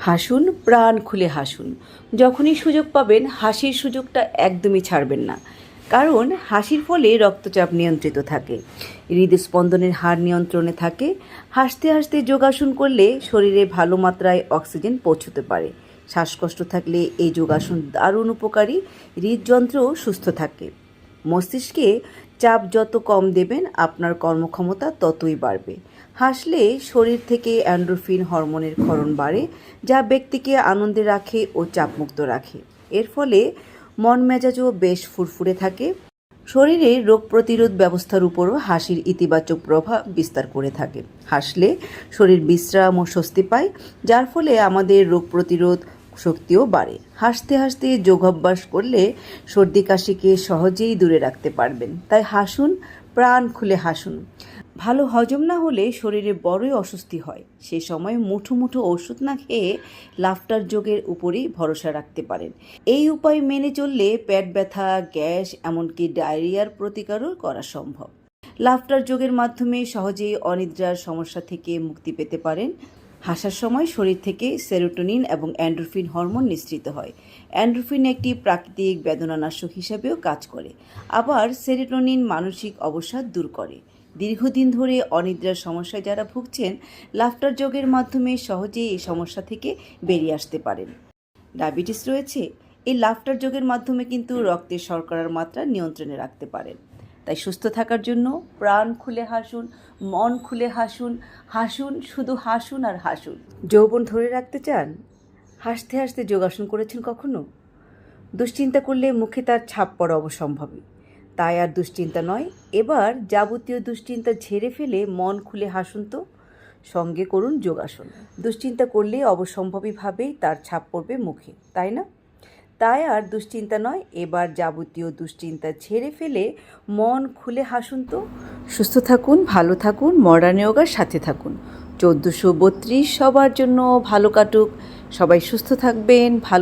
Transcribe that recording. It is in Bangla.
হাসুন, প্রাণ খুলে হাসুন। যখনই সুযোগ পাবেন, হাসির সুযোগটা একদমই ছাড়বেন না। কারণ হাসির ফলে রক্তচাপ নিয়ন্ত্রিত থাকে। হৃদস্পন্দনের হার নিয়ন্ত্রণে থাকে। হাসতে হাসতে যোগাসন করলে শরীরে ভালো মাত্রায় অক্সিজেন পৌঁছতে পারে। শ্বাসকষ্ট থাকলে এই যোগাসন দারুণ উপকারী। হৃদযন্ত্রও সুস্থ থাকে। মস্তিষ্কে চাপ যত কম দেবেন, আপনার কর্মক্ষমতা ততই বাড়বে। হাসলে শরীর থেকে অ্যান্ড্রোফিন হরমোনের ক্ষরণ বাড়ে, যা ব্যক্তিকে আনন্দে রাখে ও চাপমুক্ত রাখে। এর ফলে মন মেজাজও বেশ ফুরফুরে থাকে। শরীরে রোগ প্রতিরোধ ব্যবস্থার উপরও হাসির ইতিবাচক প্রভাব বিস্তার করে থাকে। হাসলে শরীর বিশ্রাম ও স্বস্তি পায়, যার ফলে আমাদের রোগ প্রতিরোধ শক্তিও বাড়ে। হাসতে হাসতে যোগাভ্যাস করলে সর্দি কাশিকে সহজেই দূরে রাখতে পারবেন। তাই হাসুন, প্রাণ খুলে হাসুন। ভালো হজম না হলে শরীরে বড়ই অস্বস্তি হয়। সে সময় মুঠো মুঠো ওষুধ না খেয়ে লাফটার যোগের উপরেই ভরসা রাখতে পারেন। এই উপায় মেনে চললে পেট ব্যথা, গ্যাস, এমনকি ডায়রিয়ার প্রতিকারও করা সম্ভব। লাফটার যোগের মাধ্যমে সহজেই অনিদ্রার সমস্যা থেকে মুক্তি পেতে পারেন। হাসার সময় শরীর থেকে সেরোটোনিন এবং অ্যান্ড্রোফিন হরমোন নিঃসৃত হয়। অ্যান্ড্রোফিন একটি প্রাকৃতিক বেদনানাশক হিসাবেও কাজ করে। আবার সেরোটোনিন মানসিক অবসাদ দূর করে। দীর্ঘদিন ধরে অনিদ্রার সমস্যায় যারা ভুগছেন, লাফটার যোগের মাধ্যমে সহজেই এই সমস্যা থেকে বেরিয়ে আসতে পারেন। ডায়াবেটিস রয়েছে। এই লাফটার যোগের মাধ্যমে কিন্তু রক্তের শর্করার মাত্রা নিয়ন্ত্রণে রাখতে পারেন। তাই সুস্থ থাকার জন্য প্রাণ খুলে হাসুন, মন খুলে হাসুন হাসুন শুধু হাসুন আর হাসুন। যৌবন ধরে রাখতে চান? হাসতে হাসতে যোগাসন করেছেন কখনো? দুশ্চিন্তা করলে মুখে তার ছাপ পড়া অবসম্ভাবী তাই আর দুশ্চিন্তা নয়, এবার যাবতীয় দুশ্চিন্তা ঝেড়ে ফেলে মন খুলে হাসুন তো। সঙ্গে করুন যোগাসন। দুশ্চিন্তা করলে অবসম্ভাবীভাবেই তার ছাপ পড়বে মুখে, তাই না? তাই আর দুশ্চিন্তা নয়, এবার যাবতীয় দুশ্চিন্তা ছেড়ে ফেলে মন খুলে হাসুন তো। সুস্থ থাকুন, ভালো থাকুন, মডার্ন ইয়োগার সাথে থাকুন। চোদ্দোশো বত্রিশ সবার জন্য ভালো কাটুক। সবাই সুস্থ থাকবেন, ভালো